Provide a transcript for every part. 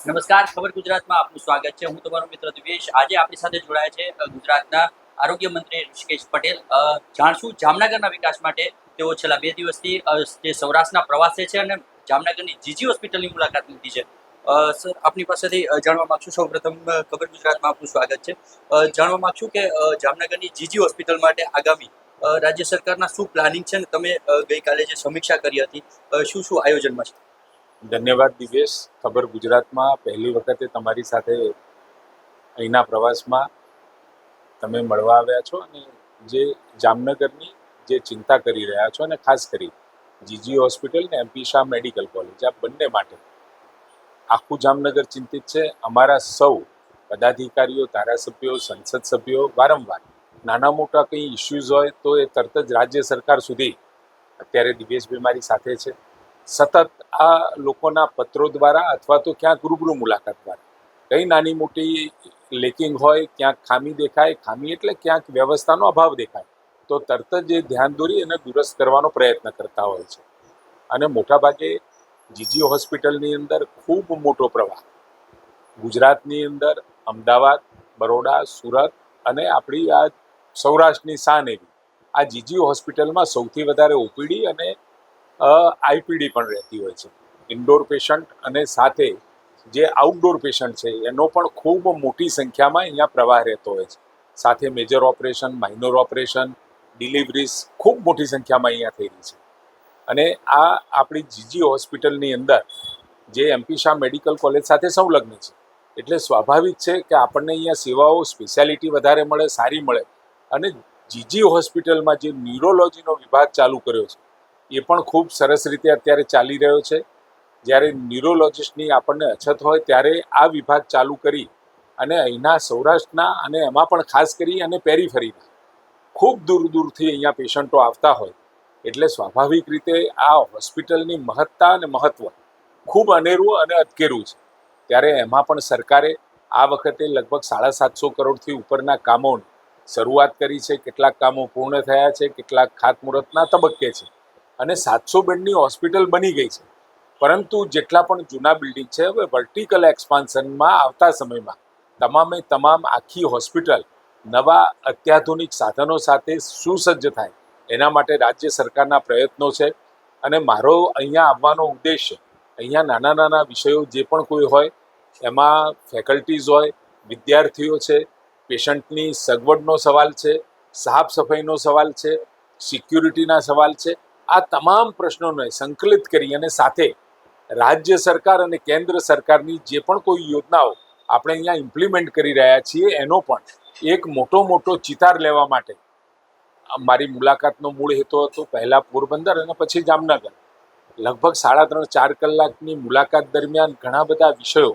નમસ્કાર, ખબર ગુજરાતમાં આપનું સ્વાગત છે. હું તમારો મિત્ર દિવેશ. આજે આપણી સાથે જોડાયા છે ગુજરાતના આરોગ્ય મંત્રી ઋષિકેશ પટેલ. જાણશું જામનગરના વિકાસ માટે તેઓ છેલ્લા બે દિવસથી જે સૌરાષ્ટ્રના પ્રવાસે છે અને જામનગરની જીજી હોસ્પિટલની મુલાકાત લીધી છે. સર, આપની પાસેથી જાણવા માંગશું. સૌ પ્રથમ ખબર ગુજરાતમાં આપનું સ્વાગત છે. જાણવા માગશું કે જામનગરની જીજી હોસ્પિટલ માટે આગામી રાજ્ય સરકારના શું પ્લાનિંગ છે અને તમે ગઈકાલે જે સમીક્ષા કરી હતી શું શું આયોજનમાં છે? ધન્યવાદ દિવેશ ખબર ગુજરાતમાં પહેલી વખતે તમારી સાથે અહીંના પ્રવાસમાં તમે મળવા આવ્યા છો અને જે જામનગરની જે ચિંતા કરી રહ્યા છો અને ખાસ કરી જીજી હોસ્પિટલ ને એમપી શાહ મેડિકલ કોલેજ, આ બંને માટે. આખું જામનગર ચિંતિત છે. અમારા સૌ પદાધિકારીઓ, ધારાસભ્યો, સંસદ સભ્યો વારંવાર નાના મોટા કંઈ ઇસ્યુઝ હોય તો એ તરત જ રાજ્ય સરકાર સુધી. અત્યારે દિવેશભાઈ મારી સાથે છે. સતત આ લોકોના પત્રો દ્વારા અથવા તો ક્યાંક રૂબરૂ મુલાકાત દ્વારા. કઈ નાની મોટી લેકિંગ હોય, ક્યાંક ખામી દેખાય, ખામી એટલે ક્યાંક વ્યવસ્થાનો અભાવ દેખાય, તો તરત જ એ ધ્યાન દોરી અને દુરસ્ત કરવાનો પ્રયત્ન કરતા હોય છે. અને મોટાભાગે જીજી હોસ્પિટલની અંદર ખૂબ મોટો પ્રવાહ. ગુજરાતની અંદર અમદાવાદ, બરોડા, સુરત અને આપણી આ સૌરાષ્ટ્રની શાન એવી. આ જીજી હોસ્પિટલમાં સૌથી વધારે ઓપીડી અને આઈપીડી પણ રહેતી હોય છે. ઇન્ડોર પેશન્ટ અને સાથે જે આઉટડોર પેશન્ટ છે, એનો પણ ખૂબ મોટી સંખ્યામાં અહીંયા પ્રવાહ રહેતો હોય છે. સાથે major operation, minor operation, deliveries ખૂબ મોટી સંખ્યામાં અહીંયા થઈ રહી છે. અને આ આપણી જીજી હોસ્પિટલની અંદર જે એમપી શાહ મેડિકલ કોલેજ સાથે સંલગ્ન છે. એટલે સ્વાભાવિક છે કે આપણને અહીંયા સેવાઓ, સ્પેશિયાલિટી વધારે મળે, સારી મળે. અને જીજી હોસ્પિટલમાં જે ન્યુરોલોજીનો વિભાગ ચાલુ કર્યો છે એ પણ ખૂબ સરસ રીતે અત્યારે ચાલી રહ્યો છે. જ્યારે ન્યુરોલોજિસ્ટની આપણને અછત હોય ત્યારે આ વિભાગ ચાલુ કરી અને અહીંના સૌરાષ્ટ્રના અને એમાં પણ ખાસ કરી અને પેરીફરીના ખૂબ દૂર દૂરથી અહીંયા પેશન્ટો આવતા હોય. એટલે સ્વાભાવિક રીતે આ હોસ્પિટલની મહત્તા અને મહત્વ ખૂબ અનેરું અને અટકેરું છે. ત્યારે એમાં પણ સરકારે આ વખતે લગભગ સાડા સાતસો કરોડથી ઉપરના કામોની શરૂઆત કરી છે. કેટલાક કામો પૂર્ણ થયા છે, કેટલાક ખાતમુહૂર્તના તબક્કે છે. અને સાતસો બેડની હોસ્પિટલ બની ગઈ છે. પરંતુ જેટલા પણ જૂના બિલ્ડિંગ છે, હવે વર્ટિકલ એક્સપાન્શનમાં આવતા સમયમાં તમામે તમામ આખી હોસ્પિટલ નવા અત્યાધુનિક સાધનો સાથે સુસજ્જ થાય. એના માટે રાજ્ય સરકારના પ્રયત્નો છે અને મારો અહીંયા આવવાનો ઉદ્દેશ્ય અહીંયા નાના નાના વિષયો જે પણ કોઈ હોય, એમાં ફેકલ્ટીઝ હોય, વિદ્યાર્થીઓ છે, પેશન્ટની સગવડનો સવાલ છે, સાફ સફાઈનો સવાલ છે, સિક્યુરિટીના સવાલ છે આ તમામ પ્રશ્નોને સંકલિત કરી અને સાથે રાજ્ય સરકાર અને કેન્દ્ર સરકારની જે પણ કોઈ યોજનાઓ આપણે અહીંયા ઇમ્પ્લિમેન્ટ કરી રહ્યા છીએ, એનો પણ એક મોટો મોટો ચિતાર લેવા માટે મારી મુલાકાતનો મૂળ હેતુ હતો પહેલાં પોરબંદર અને પછી જામનગર. લગભગ સાડા ત્રણ, ચાર કલાકની મુલાકાત દરમિયાન ઘણા બધા વિષયો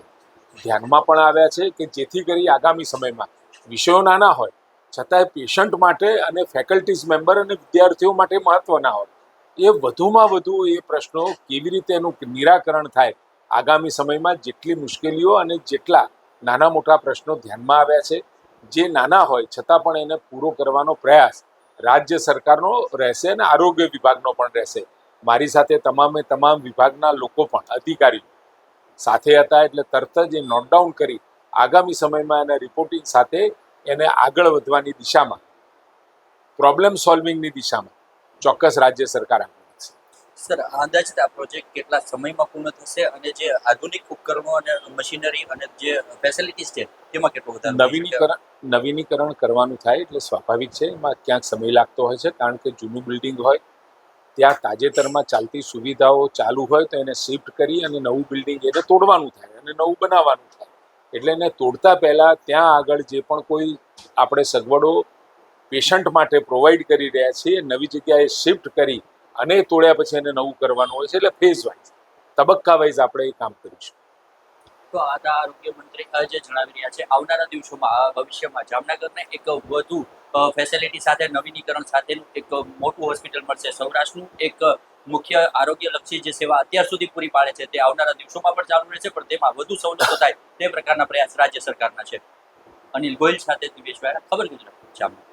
ધ્યાનમાં પણ આવ્યા છે કે જેથી કરી આગામી સમયમાં વિષયો નાના હોય, છતાંય પેશન્ટ માટે અને ફેકલ્ટીઝ મેમ્બર અને વિદ્યાર્થીઓ માટે મહત્ત્વના હોય. એ વધુમાં વધુ એ પ્રશ્નો કેવી રીતે એનું નિરાકરણ થાય? આગામી સમયમાં જેટલી મુશ્કેલીઓ અને જેટલા નાના મોટા પ્રશ્નો ધ્યાનમાં આવ્યા છે, જે નાના હોય, છતાં પણ એને પૂરો કરવાનો પ્રયાસ રાજ્ય સરકારનો રહેશે અને આરોગ્ય વિભાગનો પણ રહેશે. મારી સાથે તમામે તમામ વિભાગના લોકો પણ, અધિકારીઓ સાથે હતા એટલે તરત જ એ નોટડાઉન કરી આગામી સમયમાં એના રિપોર્ટિંગ સાથે એને આગળ વધવાની દિશામાં પ્રોબ્લેમ સોલ્વિંગની દિશામાં ચોક્કસ રાજ્ય સરકાર આપે સર અંદાજિત આ પ્રોજેક્ટ કેટલા સમયમાં પૂર્ણ થશે અને જે આધુનિક ઉપકરણો અને મશીનરી અને જે ફેસિલિટીઝ છે તેમાં કેટલો વધારો નવીનીકરણ નવીનીકરણ કરવાનું થાય એટલે સ્વાભાવિક છે એમાં ક્યાંક સમય લાગતો હોય છે કારણ કે જૂનું બિલ્ડિંગ હોય ત્યાં તાજેતરમાં ચાલતી સુવિધાઓ ચાલુ હોય તો એને શિફ્ટ કરી અને નવું બિલ્ડિંગ એને તોડવાનું થાય અને નવું બનાવવાનું થાય. એટલે એને તોડતા પહેલાં ત્યાં આગળ જે પણ કોઈ આપણે સગવડો પેશન્ટ માટે પ્રોવાઈડ કરી રહ્યા છીએ નવી જગ્યાએ શિફ્ટ કરી અને તોડ્યા પછી એને નવું કરવાનું હોય છે, એટલે ફેઝ વાઇઝ તબક્કા વાઇઝ આપણે એ કામ કરીશું. તો આ આરોગ્ય મંત્રી જે જણાવી રહ્યા છે, આવનારા દિવસોમાં ભવિષ્યમાં જામનગરને એક વધુ ફેસિલિટી સાથે નવીનીકરણ સાથેનું એક મોટું હોસ્પિટલ મળશે. સૌરાષ્ટ્રનું એક મુખ્ય આરોગ્યલક્ષી જે સેવા અત્યાર સુધી પૂરી પાડે છે, તે આવનારા દિવસોમાં પણ ચાલુ રહેશે, પણ તેમાં વધુ સવલતો થાય તે પ્રકારના પ્રયાસ રાજ્ય સરકારના છે. અનિલ ગોયલ સાથે દિવેશ ખબર ગુજરાત, જામનગર.